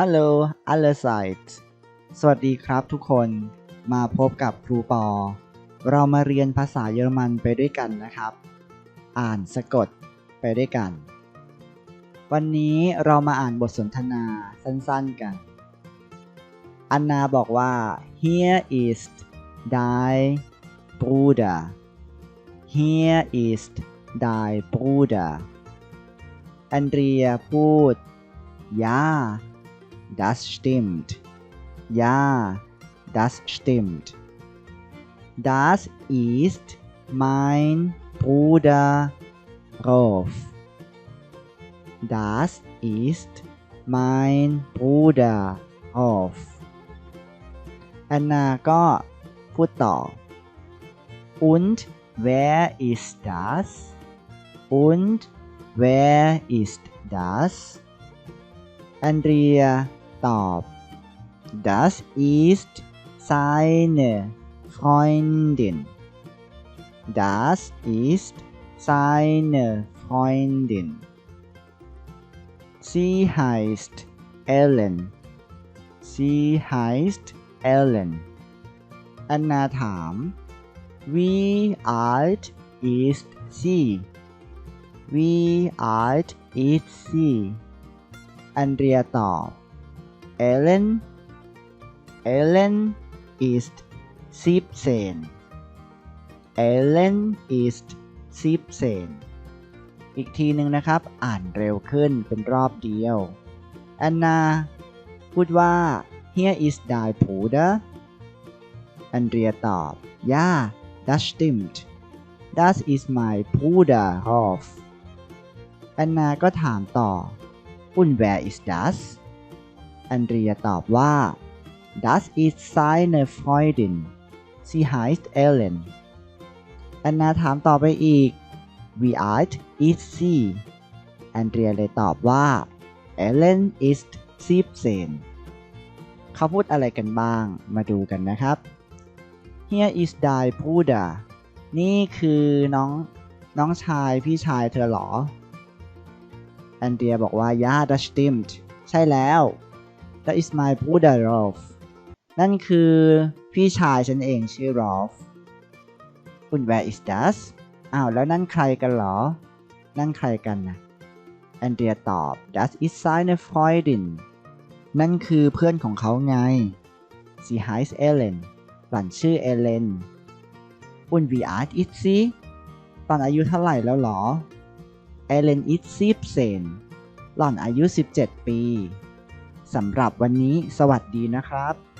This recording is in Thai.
Hello other side สวัสดีครับทุกคน มาพบกับครูปอ เรามาเรียนภาษาเยอรมันไปด้วยกันนะครับ อ่านสะกดไปด้วยกัน วันนี้เรามาอ่านบทสนทนาสั้นๆกัน อันนาบอกว่า here is thy Bruder here is thy Bruder แอนเดรียพูด ja das stimmt ja das stimmt das ist mein Bruder Rolf das ist mein Bruder Rolf แอนนาก็พูดต่อ und wer ist das und wer ist das แอนเดรีย ตอบ das ist seine Freundin das ist seine Freundin sie heißt Ellen sie heißt Ellen แอนนาถาม wie alt ist sie wie alt ist sie แอนเดรียตอบ Ellen Ellen ist 17 Ellen ist 17อีกทีหนึ่งนะครับ อ่านเร็วขึ้นเป็นรอบเดียวแอนนาพูดว่า Here is dein Bruder แอนเดรียตอบ Ja das stimmt Das ist mein Bruder Rolf แอนนาก็ถามต่อ Und wer ist das อนเดรียตอบว่า Das ist seine Freundin Sie heißt Ellen แอนนาถามต่อไปอีก Wie alt ist sie แอนเดรียเลยตอบว่า Ellen ist 17เขาพูดอะไรกันบ้าง มาดูกันนะครับ Here is dein Bruder นี่คือน้องน้องชายพี่ชายเธอหรอแอนเดรียบอกว่า Ja das stimmt ใช่แล้ว That is my Bruder Rolf นั่นคือพี่ชายฉันเองชื่อ Rolf Und wer ist das อ้าวแล้วนั่นใครกันเหรอ นั่นใครกันนะแอนเดรียตอบ Das ist seine Freundin นั่นคือเพื่อนของเขาไง Sie heißt Ellen หล่อนชื่อเอเลน Und wie alt ist sie ตอนอายุเท่าไหร่แล้วเหรอ Ellen is 17หล่อนอายุ 17 ปี สำหรับวันนี้สวัสดีนะครับ